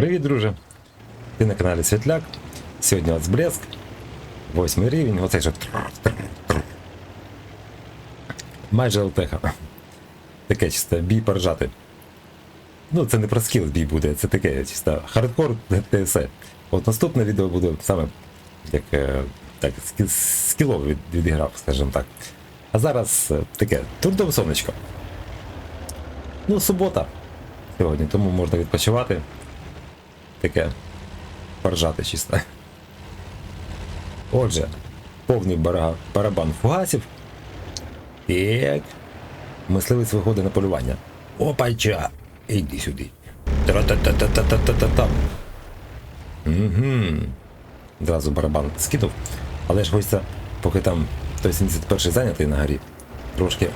Привіт, друже! Ти на каналі Світляк. Сьогодні от Блеск. Восьмий рівень. Оцей що. Майже ЛТХ. Таке чисто бій поржати. Ну, це не про скіл бій буде, це таке чисто хардкор ТСЕ. От наступне відео буде саме як е, так, скілово від, відіграв, скажімо так. А зараз е, таке трудове сонечко. Ну, субота сьогодні, тому можна відпочивати. Таке поржати чисто. Отже, повний бара- барабан фугасів. Так. Мисливець виходить на полювання. Опача! Іди сюди. Тра-та-та-та-та-та-та-та. Угу. Зразу барабан скинув. Але ж хочеться, поки там той 71-й зайнятий на горі, трошки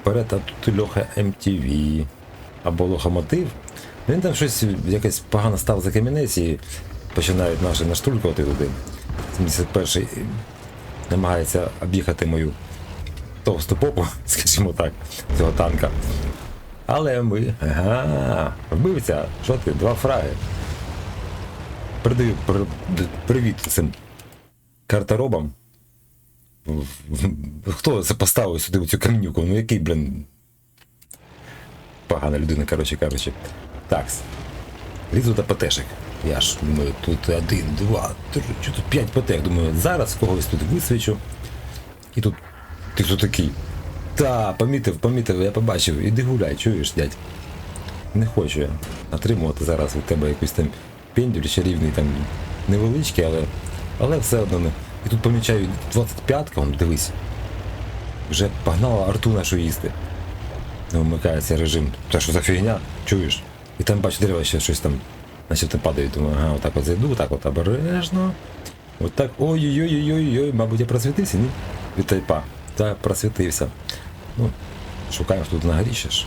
вперед, а тут Льоха MTV або лохомотив. Він там щось якось погано став за камінець і починають наші наштулькувати туди. 71-й намагається об'їхати мою товсту попу, скажімо так, цього танка. Але ми. Ага, вбивця, що ти, два фраги. Передаю при- привіт цим карторобам. В- в- Хто це поставив сюди цю камнюку? Ну який, блін. Погана людина, коротше кажучи. Такс. Лізу до ПТшек. Я ж думаю, тут один, два, три, тут п'ять ПТ. Думаю, зараз когось тут висвічу. І тут ти хто такий? Та, помітив, помітив, я побачив. Іди гуляй, чуєш, дядь. Не хочу я отримувати зараз від тебе якийсь там пендюль чарівний, там невеличкий, але, але все одно не. І тут помічаю 25-ка, он, дивись. Вже погнала арту нашу їсти. Не вмикається режим. Та що за фігня, чуєш? І там бачу дерева ще щось там, начебто падають. Думаю, ага, отак от зайду, так от обережно. Отак. Ой-ой-ой-ой-ой, мабуть, я просвітився, ні? Від тайпа. Та просвітився. Ну, шукаємо тут на горі ще ж.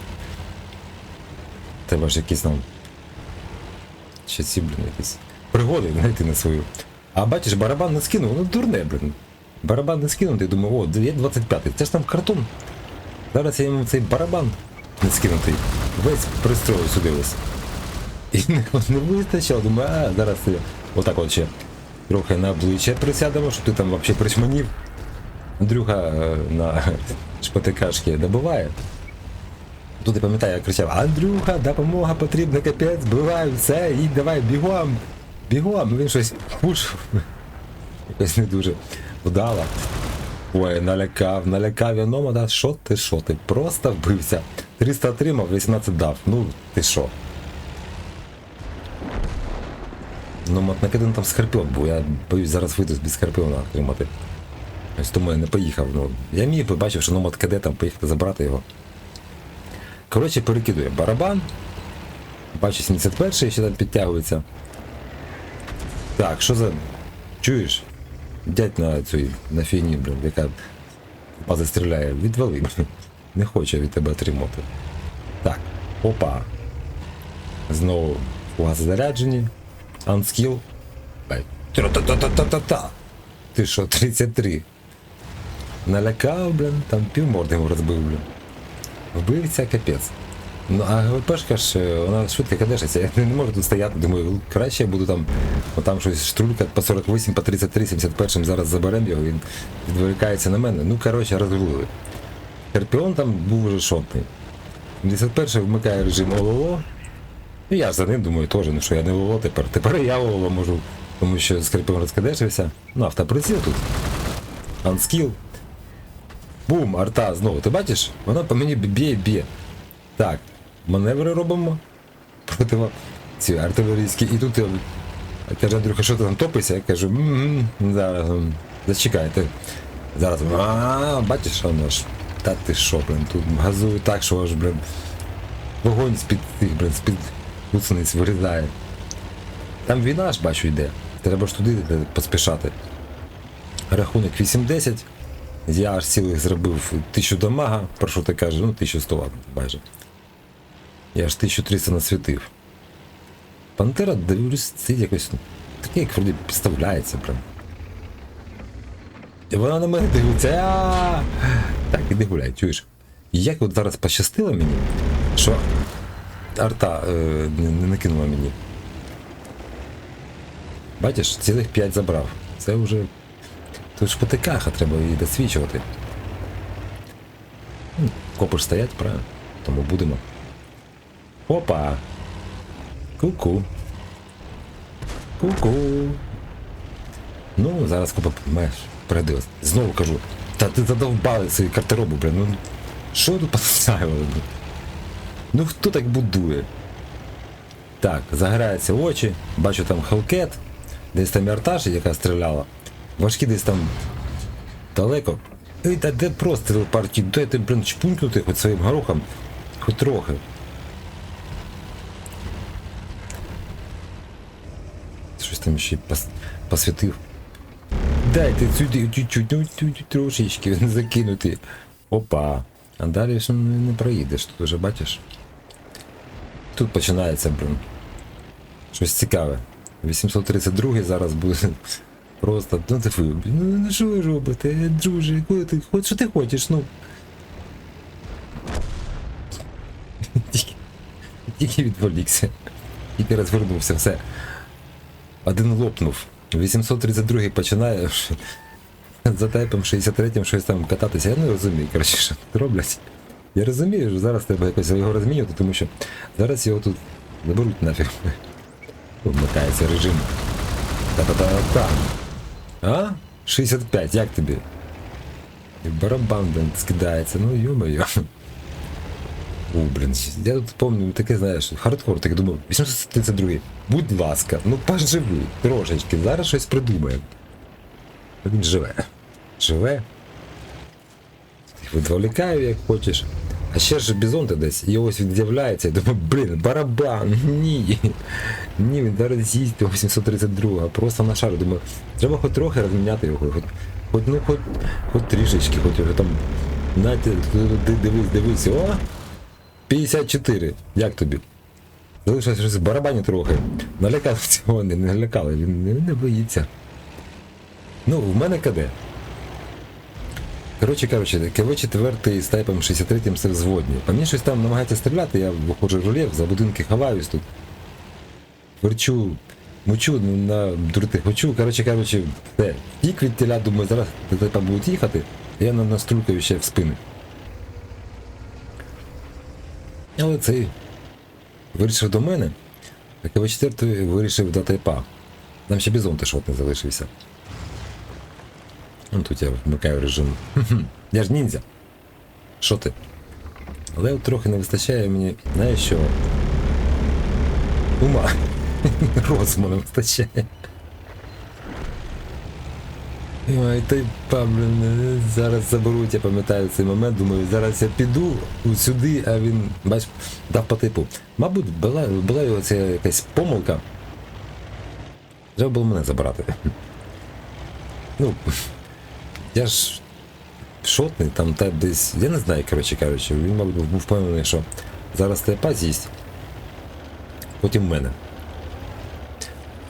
Треба ж якісь нам. Ще ці, блін, якісь пригоди знайти на свою. А бачиш, барабан не скинув, ну дурне, блін. Барабан не скинув, ти думаю, о, є 25-й, це ж там картон. Зараз я йому цей барабан не скинутий. Весь пристрою сюди ось. І не, вистачило, думаю, а зараз я отак от ще трохи на обличчя присядемо, щоб ти там взагалі причманів. Андрюха е, на шпатикашки добиває. Тут я пам'ятаю, я кричав, Андрюха, допомога потрібна, капець, бивай, все, їдь, давай, бігом, бігом. Він щось пуш. Якось не дуже вдало. Ой, налякав, налякав я номада, що ти, що ти? Просто вбився. 300 отримав, 18 дав. Ну, ти що? Ну, от накидан там скорпіон був, я боюсь зараз вийду без скорпіона отримати. Ось тому я не поїхав. Ну, я міг би бачив, що номад КД там поїхати забрати його. Коротше, перекидує барабан. Бачу 71-й ще там підтягується. Так, що за. Чуєш? Дядь на цій на фігні, блін, яка база стріляє. Відвали. Не хочу я від тебе отримати. Так, опа. Знову фугаси заряджені. Unskill. Бай. Тра-та-та-та-та-та. Ти що, 33? Налякав, блін, там півморди йому розбив, блін. Вбивця капець. Ну, а ГВПшка ж, е, вона швидко кадешиться, я не можу тут стояти, думаю, краще я буду там, там щось штрулька по 48, по 33, 71 зараз заберемо його, він відволікається на мене. Ну, коротше, розгрулили. Скорпіон там був уже шотний. 71 вмикає режим ОЛО. І я за ним думаю теж, ну що я не ОЛО тепер. Тепер я ОЛО можу, тому що Скорпіон розкадешився. Ну, автоприціл тут. Анскіл. Бум, арта знову. Ти бачиш? Вона по мені б'є, б'є. Так, маневри робимо проти ці артилерійські. І тут я каже, Андрюха, що ти там топишся? Я кажу, м зараз м, зачекайте. Зараз. А, бачиш, воно ж. Та ти що, блин, тут газую так, що аж, блин, вогонь з-під тих, блин, з-під гусениць вирізає. Там війна ж бачу йде. Треба ж туди поспішати. Рахунок 8-10. Я аж цілих зробив 1000 дамага, про що ти кажеш, ну 1100 ладно, майже. Я ж 1300 насвітив. Пантера, дивлюсь, це якось таке, як вроді підставляється прям. І вона на мене дивиться. Так, іди гуляй, чуєш. Як от зараз пощастило мені, що арта е, не, накинула мені. Бачиш, цілих 5 забрав. Це вже. Тут ж по тиках, а треба її досвідчувати. Копи ж стоять, правильно? Тому будемо. Опа! Ку-ку. Ку-ку. Ну, зараз копа маєш передивись. Знову кажу. Та ти задовбали свої картероби, блін. Ну, що тут поставили? Ну хто так будує? Так, загораються очі, бачу там Хелкет, десь там Ярташ, яка стріляла. Важкі десь там далеко. Ей, та де простріл партії? Дайте, блін, чпунькнути хоч своїм горохом, хоч трохи. Щось там ще посвятив. Дайте сюди чуть-чуть, ну трошечки закинути. Опа. А далі ж не, проїдеш, тут вже бачиш. Тут починається, блин. Щось цікаве. 832 зараз буде просто. Ну ти блін, ну, ну що ви робите, друже, куди ти хоч що ти хочеш, ну. Тільки, тільки відволікся. Тільки розвернувся, все. Один лопнув. 832 починає за тайпом 63-м щось там кататися. Я не розумію, коротше, що тут роблять. Я розумію, що зараз треба якось його розмінювати, тому що зараз його тут заберуть нафіг. Вмикається режим. Та-та-та-та. А? 65, як тобі? І барабан, скидається, ну йо-моє. О, блін, я тут пам'ятаю таке, знаєш, хардкор, так думав, 832. Будь ласка, ну поживи трошечки, зараз щось придумаємо. Він живе. Живе. Відволікаю, як хочеш. А ще ж бізон ти десь, і ось він з'являється, і думаю, блін, барабан, ні. Ні, він зараз з'їсть 832, просто на шару. Думаю, треба хоч трохи розміняти його, хоч, хоч ну хоч, хоч трішечки, хоч його там. Знаєте, дивись, дивись, о! 54. Як тобі? Залишилось щось в барабані трохи. Налякав цього, не налякали, він не, не боїться. Ну, в мене КД. Коротше, коротше, КВ 4 з тайпом 63 все взводні. По мені щось там намагається стріляти, я виходжу в рельєф, за будинки ховаюсь тут. Верчу, мучу на дурти хочу. Коротше, коротше. Тік від теля, думаю, зараз тайпа будуть їхати, я на- наструлькаю ще в спину. Але цей вирішив до мене, а КВ 4 вирішив до тайпа. Там ще бізон теж от не залишився. Ну тут я вмикаю режим. Я ж ніндзя. Що ти? Але трохи не вистачає мені, знаєш що? Ума. Розуму не вистачає. Ой, той блін, зараз заберуть, я пам'ятаю цей момент, думаю, зараз я піду сюди, а він, бач, дав по типу. Мабуть, була, була його ця якась помилка. Треба було мене забрати. Ну, я ж шотний, там та десь. Я не знаю, коротше кажучи, він, мабуть, був впевнений, що зараз тайпа з'їсть. Потім в мене.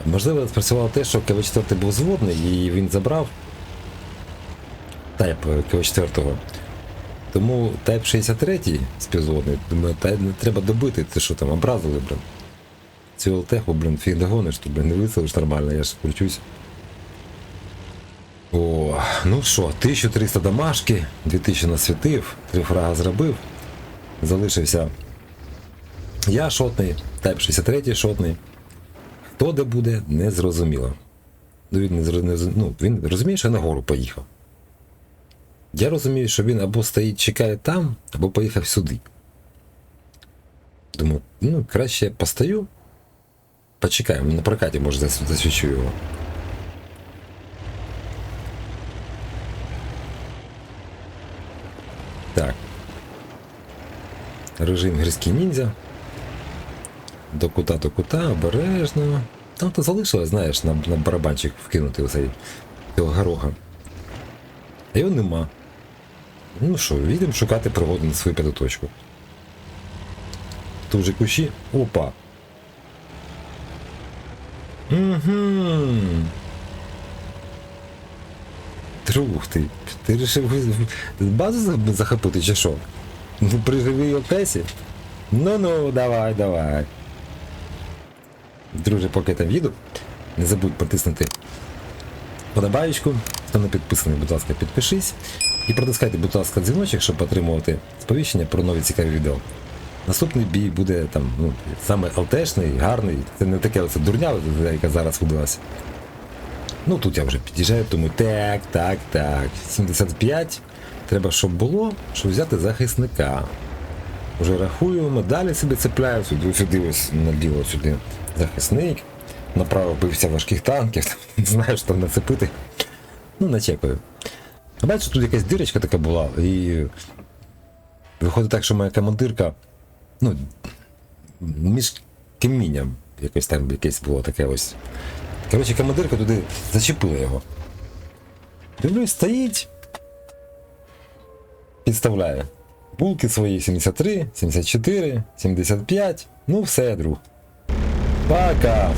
Можливо, спрацювало те, що КВ-4 був зводний і він забрав тайп КВ-4. Тому тайп 63 співзводний, думаю, не треба добити, ти що там, образили, блин. Цю ЛТХу, блин, фіг догониш, то, блин, не виселиш нормально, я ж кручусь. О, ну що, 1300 домашки, 2000 насвітив, три фрага зробив. Залишився я шотний, тайп 63 шотний. Хто де буде, не зрозуміло. Ну, він, не, ну, він розуміє, що на гору поїхав. Я розумію, що він або стоїть, чекає там, або поїхав сюди. Думаю, ну, краще я постою, почекаю, на прокаті, може, зас- засвічу його. Так. Режим гірський ніндзя. До кута до кута, обережно. Там то залишилось, знаєш, на, на барабанчик вкинути оцей цього гороха. А його нема. Ну що, їдемо шукати пригоду на свою п'яту точку. Тут же кущі. Опа. Угу. Друг ти. Ти вирішив базу захопити чи що? Ну, При живій окесі? Ну ну, давай, давай. Друже, поки я там їду, Не забудь потиснути подобаєчку. Хто не підписаний, будь ласка, підпишись. І протискайте, будь ласка, дзвіночок, щоб отримувати сповіщення про нові цікаві відео. Наступний бій буде там, ну, саме ЛТшний, гарний. Це не таке оце дурня, яка зараз вибилася. Ну тут я вже під'їжджаю, тому так, так, так. 75. Треба, щоб було, щоб взяти захисника. Вже рахую, медалі собі цепляю, сюди, сюди ось наділо сюди захисник. Направо бився важких танків, не знаю, що там нацепити. Ну, начекаю. А бачиш, тут якась дирочка така була, і виходить так, що моя командирка, ну, між камінням якось там якесь було таке ось. Коротше, командирка туди зачепила його. Дивлюсь, стоїть. Підставляє. Булки свої 73, 74, 75. Ну все, друг. Пока.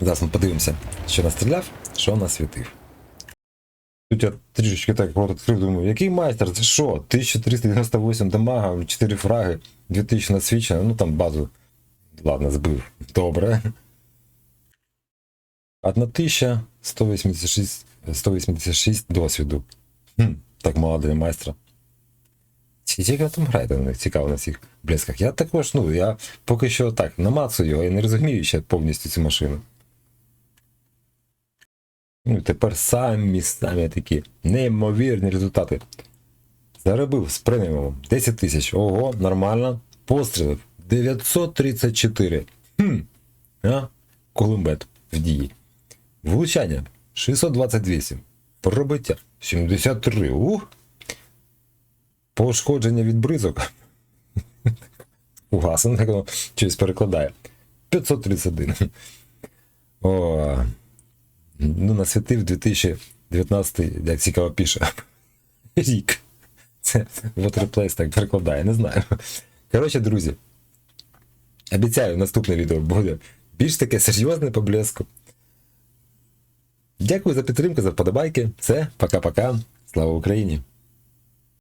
Зараз ми подивимося, що настріляв, що насвітив. Тут я трішечки так рот відкрив, думаю, який майстер? Це що? 1398 дамага, 4 фраги, 2000 насвічено, ну там базу. Ладно, збив. Добре. 1186 186 досвіду. Хм, так для майстра. Як там граєте на них? Цікаво на цих блесках. Я також, ну, я поки що так, намацую я не розумію ще повністю цю машину. Ну, тепер самі самі такі неймовірні результати. Заробив з преміумом 10 тисяч. Ого, нормально. Пострілив 934. Хм. А? Колумбет в дії. Влучання 628. Пробиття 73. Ух. Пошкодження від бризок. Угасен, щось перекладає. 531. О. Ну, насвятив 2019, як цікаво пише. Рік. Це Waterplace так перекладає, не знаю. Коротше, друзі. Обіцяю, наступне відео буде більш таке серйозне по блеску. Дякую за підтримку, за вподобайки. Все, пока-пока. Слава Україні!